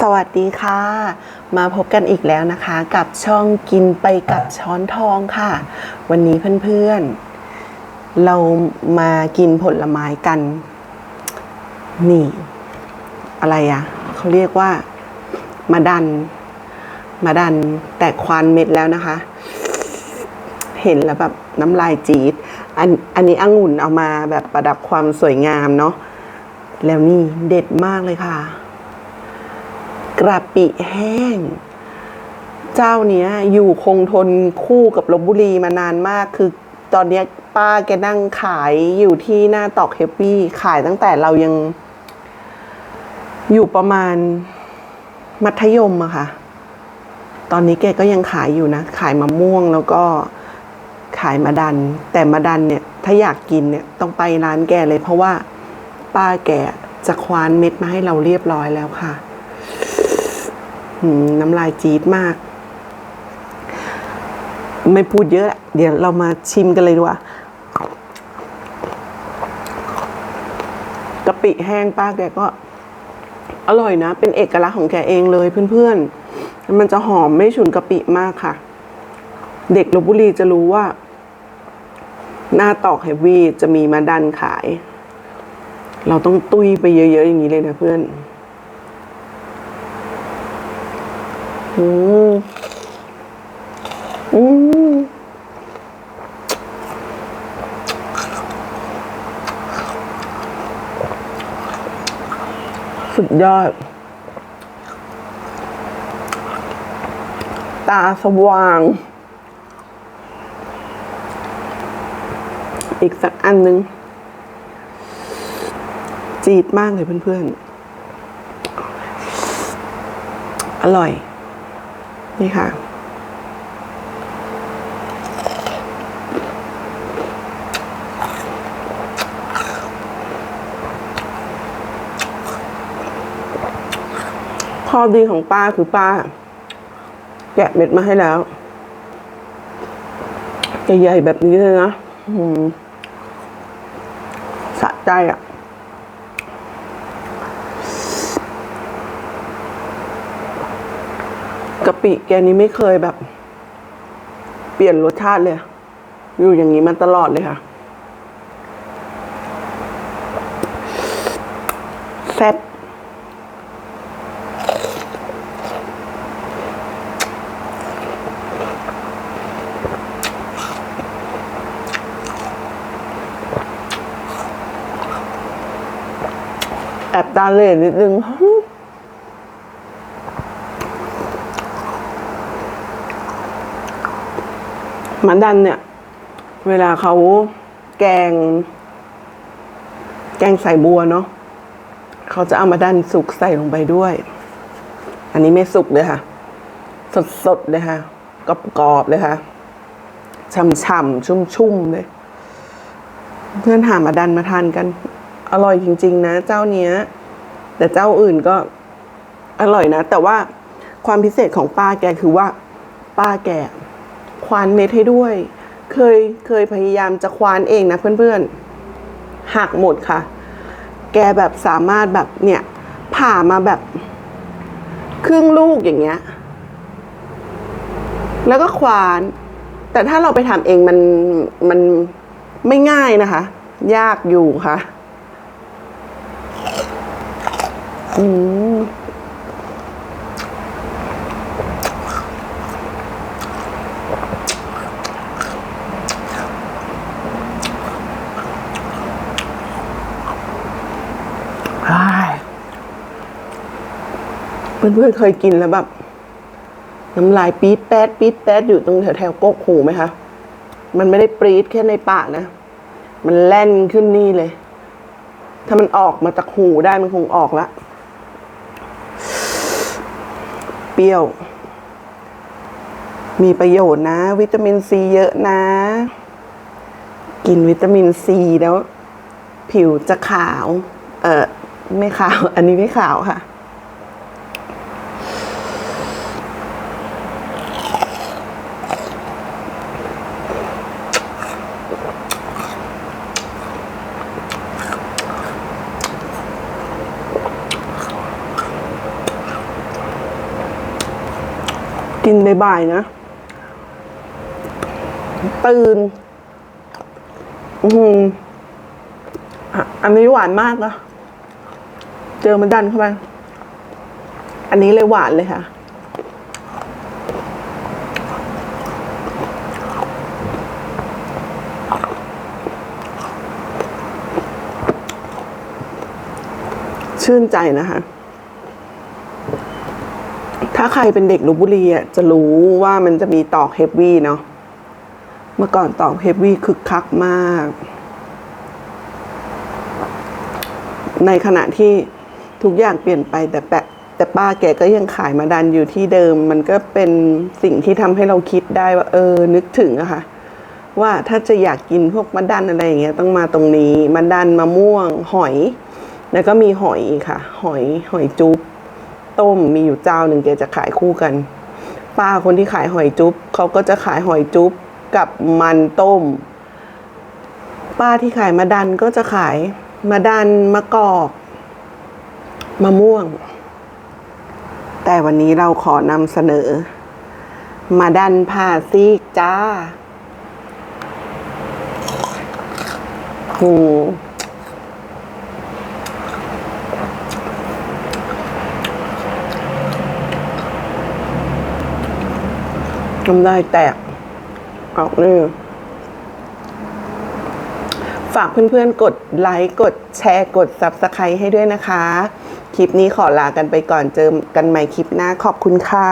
สวัสดีค่ะ มาพบกันอีกแล้วนะคะ กับช่องกินไปกับช้อนทองค่ะ วันนี้เพื่อนๆ เรามากินผลไม้กัน นี่ อะไรอะเขาเรียกว่ามาดัน มาดันแต่ควานเม็ดแล้วนะคะ เห็นแล้วแบบน้ำลายจีดอันอันนี้องุ่นเอามาแบบประดับความสวยงามเนาะแล้วนี่เด็ดมากเลยค่ะ กระปิแห้ง เจ้าเนี้ยอยู่คงทนคู่กับลบบุรีมานานมาก คือตอนเนี้ยป้าแกนั่งขายอยู่ที่หน้าตอกเฮปปี้ขายตั้งแต่เรายัง อยู่ประมาณมัธยมอะค่ะ ตอนนี้แกก็ยังขายอยู่นะ ขายมะม่วงแล้วก็ขายมะดัน แต่มะดันเนี่ย ถ้าอยากกินเนี่ยต้องไปร้านแกเลย เพราะว่าป้าแกจะควานเม็ดมาให้เราเรียบร้อยแล้วค่ะ น้ำลายจี๊ดมาก ไม่พูดเยอะเดี๋ยวเรามาชิมกันเลยดีกว่ากะปิแห้งป้าแกก็ อร่อยนะ เป็นเอกลักษณ์ของแกเองเลยเพื่อนๆ มันจะหอมไม่ฉุนกะปิมากค่ะ เด็กลบบุรีจะรู้ว่า หน้าตอกเฮฟวี่จะมีมาดันขาย เราต้องตุ้ยไปเยอะๆอย่างนี้เลยนะเพื่อน อืมอืมสุดยอด ตาสว่าง อีกสักอันหนึ่งจีดมากเลยเพื่อนๆ อร่อย นี่ค่ะ ข้อดีของป้าคือป้า แกะเม็ดมาให้แล้วใหญ่ๆแบบนี้เลยนะสะใจอะ กะปิแกนี้ไม่เคยแบบ เปลี่ยนรสชาติเลย อยู่อย่างนี้มาตลอดเลยค่ะ แซ่บแอบตาเล่นิดนึง มันดันเนี่ย เวลาเขาแกง แกงใส่บัวเนาะเขาจะเอามาดันสุกใส่ลงไปด้วย อันนี้ไม่สุกเลยค่ะ สดๆเลยค่ะกรอบๆเลยค่ะฉ่ำๆชุ่มๆเลย เพื่อนหามาดันมาทานกัน อร่อยจริง ๆ นะ เจ้าเนี้ย แต่เจ้าอื่นก็อร่อยนะ แต่ว่าความพิเศษของป้าแกคือว่า ป้าแก ควานเม็ดให้ด้วย เคยเคยพยายามจะควานเองนะเพื่อนๆหักหมดค่ะ แกแบบสามารถแบบเนี่ย ผ่ามาแบบ ครึ่งลูกอย่างเงี้ย แล้วก็ควาน แต่ถ้าเราไปทำเองมันมันไม่ง่ายนะคะ ยากอยู่ค่ะ อืม เพื่อนๆเคยกินแล้วแบบน้ำลายปี๊ดแป๊ดปี๊ดแป๊ดอยู่ตรงแถวแถวๆกกหูไหมคะ มันไม่ได้ปรี๊ดแค่ในปากนะ มันแล่นขึ้นนี่เลย ถ้ามันออกมาจากหูได้มันคงออกละ เปรี้ยว มีประโยชน์นะ วิตามินซีเยอะนะ กินวิตามินซีแล้ว ผิวจะขาว เออไม่ขาว อันนี้ไม่ขาวค่ะ กินบ่ายๆนะ ตื่น อืมอันนี้หวานมากนะ เจอมันดันเข้าไป อันนี้เลยหวานเลยค่ะ ชื่นใจนะคะาใครเป็นเด็กลบบุรีอะจะรู้ว่ามันจะมีตอกเฮฟวี่เนาะเมื่อก่อนตอกเฮฟวี่คึกคักมาก ในขณะที่ทุกอย่างเปลี่ยนไปแต่แปะแต่ป้าแกก็ยังขายมาดันอยู่ที่เดิม มันก็เป็นสิ่งที่ทำให้เราคิดได้ว่า เออ นึกถึงอะค่ะ ว่าถ้าจะอยากกินพวกมะดันอะไรอย่างเงี้ยต้องมาตรงนี้มะดันมะม่วง หอย แล้วก็มีหอยค่ะ หอยหอยจุ๊บ ต้มมีอยู่เจ้าหนึ่งแกจะขายคู่กัน ป้าคนที่ขายหอยจุ๊บเขาก็จะขายหอยจุ๊บกับมันต้ม ป้าที่ขายมะดันก็จะขายมะดันมะกอกมะม่วง แต่วันนี้เราขอนำเสนอ มาดันผ่าซีกจ้าโห ทำได้แตก ออกเลยฝากเพื่อนๆ กดไลค์ กดแชร์ กด Subscribe ให้ด้วยนะคะ คลิปนี้ขอลากันไปก่อนเจอกันใหม่คลิปหน้า ขอบคุณค่ะ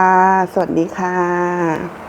สวัสดีค่ะ